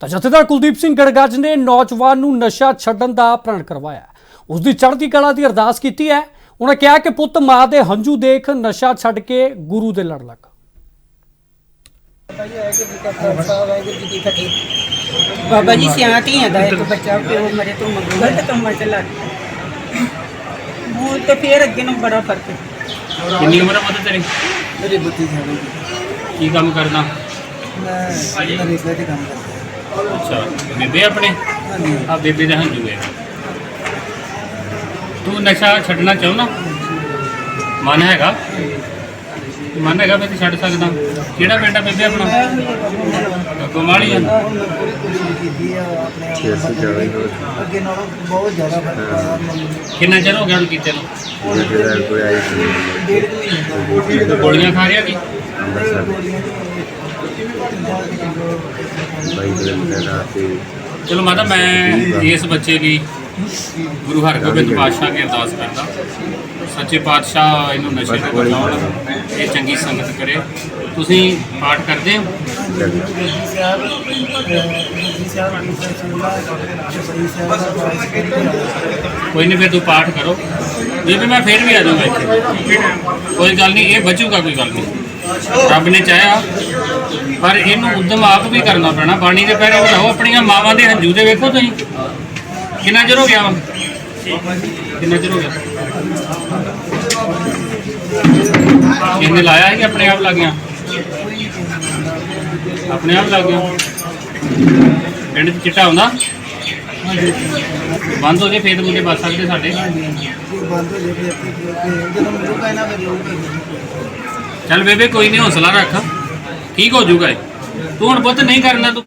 ਤਾਂ ਜਥੇਦਾਰ ਕੁਲਦੀਪ ਸਿੰਘ ਗੜਗੱਜ ਨੇ ਨੌਜਵਾਨ ਨੂੰ ਨਸ਼ਾ ਛੱਡਣ ਦਾ ਪ੍ਰਣ ਕਰਵਾਇਆ ਉਸ ਦੀ ਚੜ੍ਹਦੀ ਕਲਾ ਦੀ ਅਰਦਾਸ ਕੀਤੀ ਹੈ। ਉਹਨਾਂ ਕਿਹਾ ਕਿ ਪੁੱਤ ਮਾਂ ਦੇ ਹੰਝੂ ਦੇਖ ਨਸ਼ਾ ਛੱਡ ਕੇ ਗੁਰੂ ਦੇ ਲੜ ਲੱਗ। ਬਾਬਾ ਜੀ ਸਿਆਂ ਧੀਆਂ ਦਾ ਇੱਕ ਬੱਚਾ ਪਿਓ ਮਰੇ ਤੋਂ ਮਗਰੋਂ ਗਲਤ ਕੰਮਾਂ 'ਚ ਲੱਗ ਗਿਆ। ਹੁਣ ਤੇ ਫੇਰ ਅੱਗੇ ਨੂੰ ਬੜਾ ਫ਼ਰਕ ਹੈ। ਕਿੰਨੀ ਉਮਰ ਹੈ ਮਤ ਤੇਰੀ? ਮੇਰੇ ਬੱਤੀ ਸਾਲ ਹੋ ਕੀ ਕੰਮ ਕਰਦਾ ਮੈਂ ਨਰੇਗਾ ਤੇ ਕੰਮ ਕਰਦਾ। ਅੱਛਾ ਬੇਬੇ ਆਪਣੇ? ਹਾਂਜੀ ਆ ਬੇਬੇ ਦਾ ਹੰਝੂ ਹੈ। ਤੂੰ ਨਸ਼ਾ ਛੱਡਣਾ ਚਾਹੁੰਦਾ? ਮਨ ਹੈਗਾ? ਮਨ ਹੈਗਾ ਮੈਂ ਤੇ ਛੱਡ ਸਕਦਾ। ਕਿਹੜਾ ਪਿੰਡ ਆ ਬੇਬੇ ਆਪਣਾ? ਗੋਮਾਲੀ ਆ। ਆ ਅੱਗੇ ਨਾਲੋਂ ਬਹੁਤ ਜ਼ਿਆਦਾ ਫ਼ਰਕ ਮੈਨੂੰ ਕਿੰਨਾ ਚਿਰ ਹੋ ਗਿਆ ਹੁਣ ਕੀਤੇ ਨੂੰ? ਡੇਢ ਕੁ ਮਹੀਨੇ। ਗੋਲੀਆਂ ਖਾ ਰਿਹਾ ਕੀ? ਗੋਲੀਆਂ ਚਲੋ ਮਾਤਾ, ਮੈਂ ਇਸ ਬੱਚੇ ਦੀ ਗੁਰੂ ਹਰਗੋਬਿੰਦ ਪਾਤਸ਼ਾਹ ਅੱਗੇ ਅਰਦਾਸ ਕਰਦਾ। ਸੱਚੇ ਪਾਤਸ਼ਾਹ ਇਹਨੂੰ ਨਸ਼ੇ ਤੋਂ ਬਚਾਉਣ, ਇਹ ਚੰਗੀ ਸੰਗਤ ਕਰੇ। ਤੁਸੀਂ ਪਾਠ ਕਰਦੇ ਹੋ? ਕੋਈ ਨਹੀਂ ਫਿਰ ਤੂੰ ਪਾਠ ਕਰੋ। ਬੇਬੇ, ਮੈਂ ਫਿਰ ਵੀ ਆ ਜਾਊਂਗਾ ਇੱਥੇ। ਕੋਈ ਗੱਲ ਨਹੀਂ ਇਹ ਬਚੂਗਾ ਕੋਈ ਗੱਲ ਨਹੀਂ ਰੱਬ ਨੇ ਚਾਹਿਆ, ਪਰ ਇਹਨੂੰ ਉਦਮ ਆਪ ਵੀ ਕਰਨਾ ਪੈਣਾ, ਬਾਣੀ ਦੇ ਪਹਿਰੇ ਵਧਾਓ ਆਪਣੀਆਂ ਮਾਵਾਂ ਦੇ ਹੰਝੂ ਦੇ ਵੇਖੋ ਤੁਸੀਂ। ਕਿੰਨਾ ਚਿਰ ਹੋ ਗਿਆ ਕਿੰਨਾ ਚਿਰ ਹੋ ਗਿਆ? ਇਹਨੇ ਲਾਇਆ ਹੈ ਕਿ ਆਪਣੇ ਆਪ ਲੱਗ ਗਿਆ? ਆਪਣੇ ਆਪ ਲੱਗ ਗਿਆ। ਪਿੰਡ 'ਚ ਚਿੱਟਾ ਆਉਂਦਾ ਬੰਦ ਹੋ ਜੇ, ਫੇਰ ਮੁੰਡੇ ਬਚ ਸਕਦੇ ਸਾਡੇ। ਬੰਦ ਹੋ ਜਾਵੇ ਜਦੋਂ ਮੈਨੂੰ ਕਹਿਣਾ ਫਿਰ ਲੋਕ ਚੱਲ ਬੇਬੇ ਕੋਈ ਨਹੀਂ, ਹੌਸਲਾ ਰੱਖ। ਠੀਕ ਹੋ ਜਾਊਗਾ ਇਹ। ਤੂੰ ਹੁਣ ਪੁੱਤ ਨਹੀਂ ਕਰਨਾ ਤੂੰ।